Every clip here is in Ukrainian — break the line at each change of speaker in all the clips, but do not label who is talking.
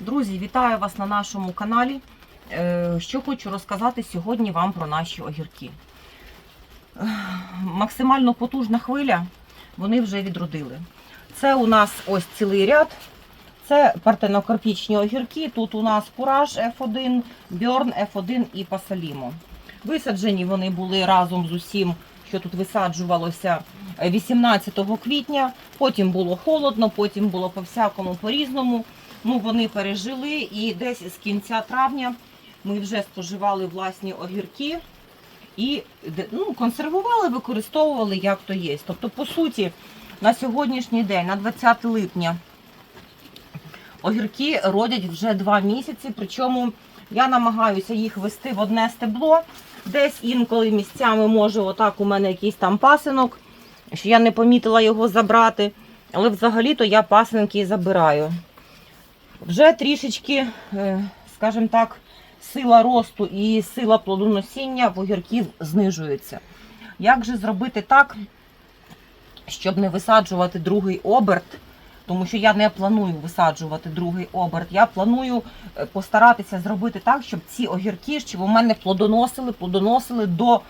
Друзі, вітаю вас на нашому каналі. Е, Що хочу розказати сьогодні вам про наші огірки. Максимально потужна хвиля, вони вже відродили. Це у нас ось цілий ряд. Це партенокарпічні огірки. Тут у нас Кураж F1, Бьорн F1 і Пасалімо. Висаджені вони були разом з усім, що тут висаджувалося 18 квітня. Потім було холодно, потім було по-всякому по-різному. Ну, вони пережили і десь з кінця травня ми вже споживали власні огірки і ну, консервували, використовували як то є. Тобто, по суті, на сьогоднішній день, на 20 липня, огірки родять вже два місяці. Причому я намагаюся їх вести в одне стебло. Десь інколи місцями може, отак у мене якийсь там пасинок, що я не помітила його забрати. Але взагалі-то я пасинки забираю. Вже трішечки, е, скажімо так, сила росту і сила плодоносіння в огірків знижується. Як же зробити так, щоб не висаджувати другий оберт? Тому що я не планую висаджувати другий оберт. Я планую е, постаратися зробити так, щоб ці огірки, щоб у мене плодоносили, плодоносили до,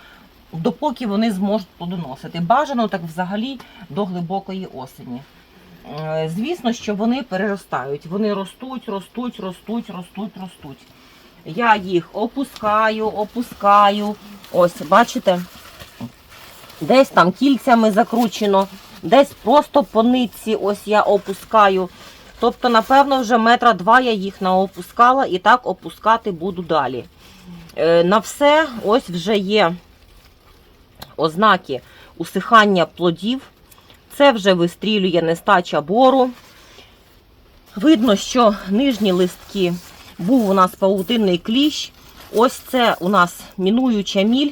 допоки вони зможуть плодоносити. Бажано так взагалі до глибокої осені. Е, Звісно, що вони переростають. Вони ростуть, ростуть, ростуть, ростуть, ростуть. Я їх опускаю, опускаю. Ось, бачите? Десь там кільцями закручено, десь просто по нитці ось я опускаю. Тобто, напевно, вже метра два я їх наопускала і так опускати буду далі. Е, На все ось вже є ознаки усихання плодів. Це вже вистрілює нестача бору. Видно, що нижні листки був у нас паутинний кліщ. Ось це у нас мінуюча міль.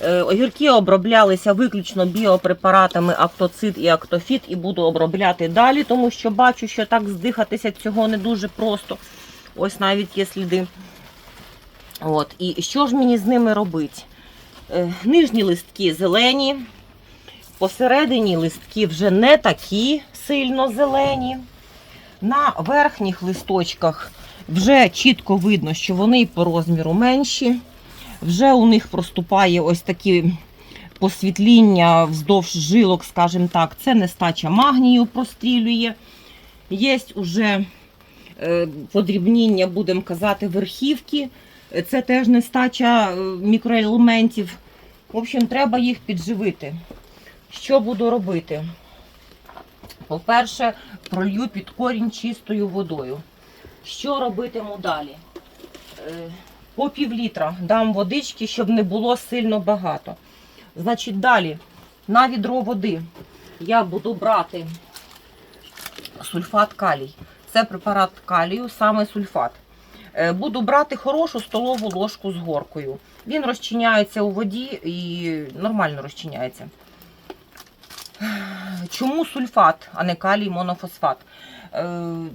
Е, Огірки оброблялися виключно біопрепаратами Актоцид і Актофіт і буду обробляти далі, тому що бачу, що так здихатися цього не дуже просто. Ось навіть є сліди. От. І що ж мені з ними робити? Е, Нижні листки зелені, посередині листки вже не такі сильно зелені. На верхніх листочках вже чітко видно, що вони по розміру менші. Вже у них проступає ось такі посвітління вздовж жилок, скажімо так. Це нестача магнію прострілює. Є уже е, подрібніння, будемо казати, верхівки. Це теж нестача е, мікроелементів. В общем, треба їх підживити. Що буду робити? По-перше, пролью під корінь чистою водою. Що робитиму далі? Е, По пів літра дам водички, щоб не було сильно багато. Значить, далі на відро води я буду брати сульфат калій. Це препарат калію, саме сульфат. Е, Буду брати хорошу столову ложку з горкою. Він розчиняється у воді і нормально розчиняється. Чому сульфат, а не калій монофосфат? Е,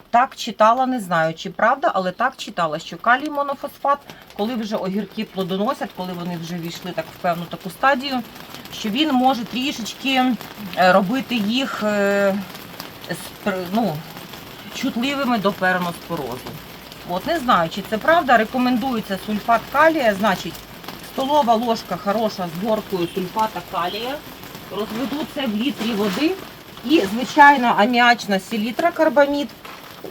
Так читала, не знаю, чи правда, але так читала, що калій монофосфат, коли вже огірки плодоносять, коли вони вже війшли так в певну таку стадію, що він може трішечки е, робити їх е, ну, чутливими до переноспорозу. От не знаю, чи це правда. Рекомендується сульфат калія, значить, столова ложка хороша з горкою сульфата калія. Розведу це в літрі води і звичайна аміачна селітра карбамід.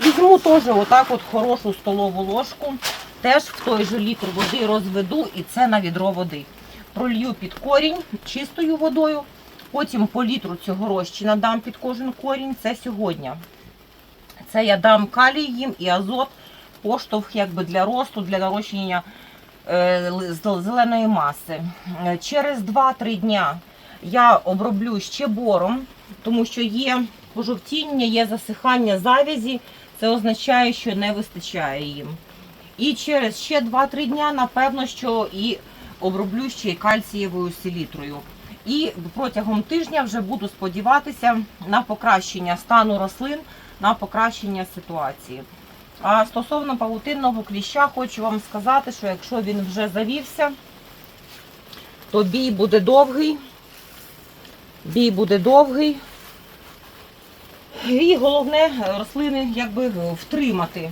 Візьму теж отак от хорошу столову ложку. Теж в той же літр води розведу і це на відро води. Пролью під корінь чистою водою. Потім по літру цього розчина дам під кожен корінь. Це сьогодні. Це я дам калій їм і азот, поштовх якби для росту, для нарощення е, зеленої маси. Е, Через 2-3 дня я оброблю ще бором, тому що є пожовтіння, є засихання завязі. Це означає, що не вистачає їм. І через ще 2-3 дня, напевно, що і оброблю ще й кальцієвою селітрою. І протягом тижня вже буду сподіватися на покращення стану рослин, на покращення ситуації. А стосовно павутинного кліща, хочу вам сказати, що якщо він вже завівся, то бій буде довгий. Бій буде довгий. І головне рослини якби втримати.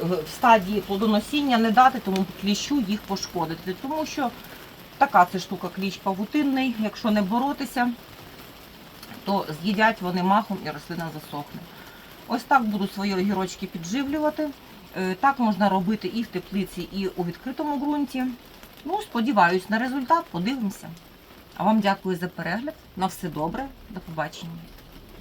в стадії плодоносіння не дати, тому кліщу їх пошкодити. Тому що така це штука кліщ павутинний, якщо не боротися, то з'їдять вони махом і рослина засохне. Ось так буду свої огірочки підживлювати. Е, Так можна робити і в теплиці, і у відкритому ґрунті. Ну, сподіваюсь на результат, подивимося. А вам дякую за перегляд. На все добре, до побачення.